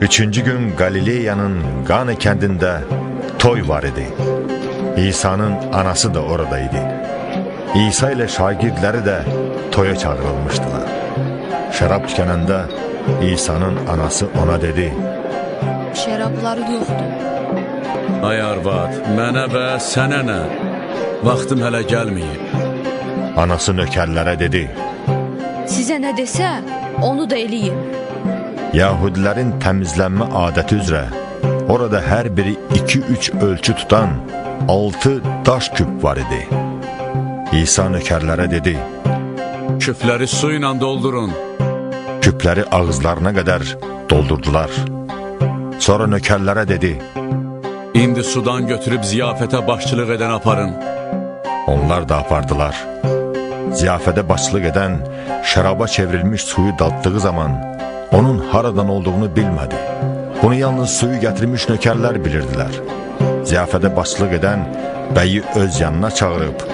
Üçüncü gün Galileyanın Qana kəndində toy var idi. İsa'nın anası da oradaydı. İsa ile şagirdləri də toya çağırılmışdılar. Şərab tükənəndə İsa'nın anası ona dedi, Şərabları yoxdur. Ay arvad, mənə və sənə nə? Vaxtım hələ gəlməyib. anası nökərlərə dedi, Sizə nə desə, onu da eləyin. Yahudilerin temizlenme adeti üzere orada her biri 2-3 ölçü tutan 6 daş küp var idi. İsa nökerlere dedi, Küpleri suyla doldurun. Küpleri ağızlarına kadar doldurdular. Sonra nökerlere dedi, İndi sudan götürüp ziyafete başçılık eden aparın. Onlar da apardılar. Ziyafede başçılık eden şaraba çevrilmiş suyu dattığı zaman onun haradan olduğunu bilmədi. Bunu yalnız suyu gətirmiş nökərlər bilirdilər. Ziyafədə başçılıq edən bəyi öz yanına çağırıb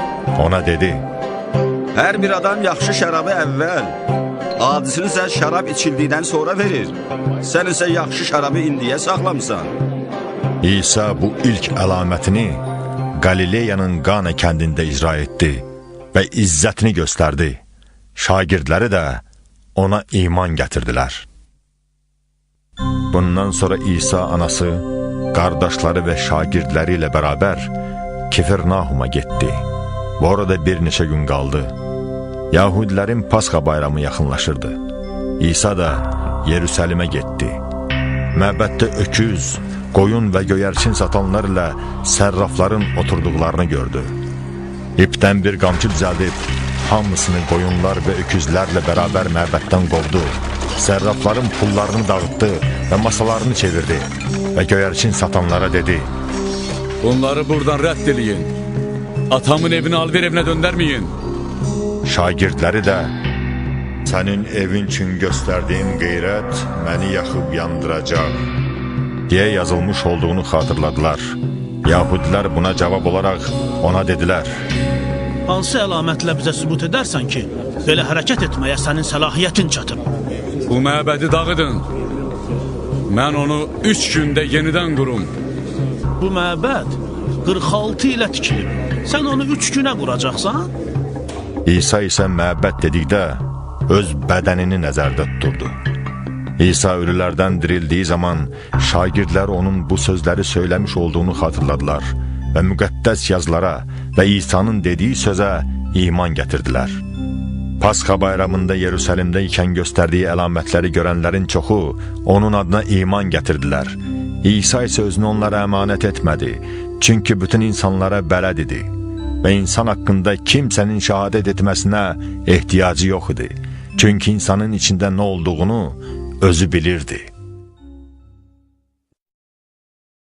ona dedi, Hər bir adam yaxşı şərabı əvvəl, adisini isə şərab içildikdən sonra verir. Sən isə yaxşı şərabı indiyə saxlamısan. İsa bu ilk əlamətini Qalileyanın Qana kəndində icra etdi və izzətini göstərdi. Şagirdləri də ona iman gətirdilər. Bundan sonra İsa anası, qardaşları və şagirdləri ilə bərabər Kifirnahuma getdi. Bu orada bir neçə gün qaldı. Yahudilərin Pasxa bayramı yaxınlaşırdı. İsa da Yerusəlimə getdi. Məbəddə öküz, qoyun və göyərçin satanlarla sərrafların oturduqlarını gördü. İpdən bir qamçı düzəldib, hamısını qoyunlar və öküzlərlə bərabər məbəddən qovdu. Sərrafların pullarını dağıtdı və masalarını çevirdi və göyərçin satanlara dedi, Bunları buradan rədd eləyin. Atamın evini alver evinə döndərməyin. şagirdləri də sənin evin üçün göstərdiyin qeyrət məni yaxıb yandıracaq deyə yazılmış olduğunu xatırladılar. Yahudilər buna cavab olaraq ona dedilər, Hansı əlamətlə bizə sübut edərsən ki, belə hərəkət etməyə sənin səlahiyyətin çatıb? Bu məbədi dağıdın. Mən onu üç gündə yenidən qurum. Bu məbəd 46 ilə tikilib. Sən onu 3 günə quracaqsan? İsa isə məbəd dedikdə öz bədənini nəzərdə tuturdu. İsa ölülərdən dirildiyi zaman şagirdlər onun bu sözləri söyləmiş olduğunu xatırladılar və müqəddəs yazılara və İsa'nın dediyi sözə iman gətirdilər. Pasxa bayramında Yerusəlimdə ikən göstərdiyi əlamətləri görənlərin çoxu onun adına iman gətirdilər. İsa isə özünü onlara əmanət etmədi, çünki bütün insanlara bələd idi və insan haqqında kimsənin şəhadət etməsinə ehtiyacı yox idi. Çünki insanın içində nə olduğunu özü bilirdi.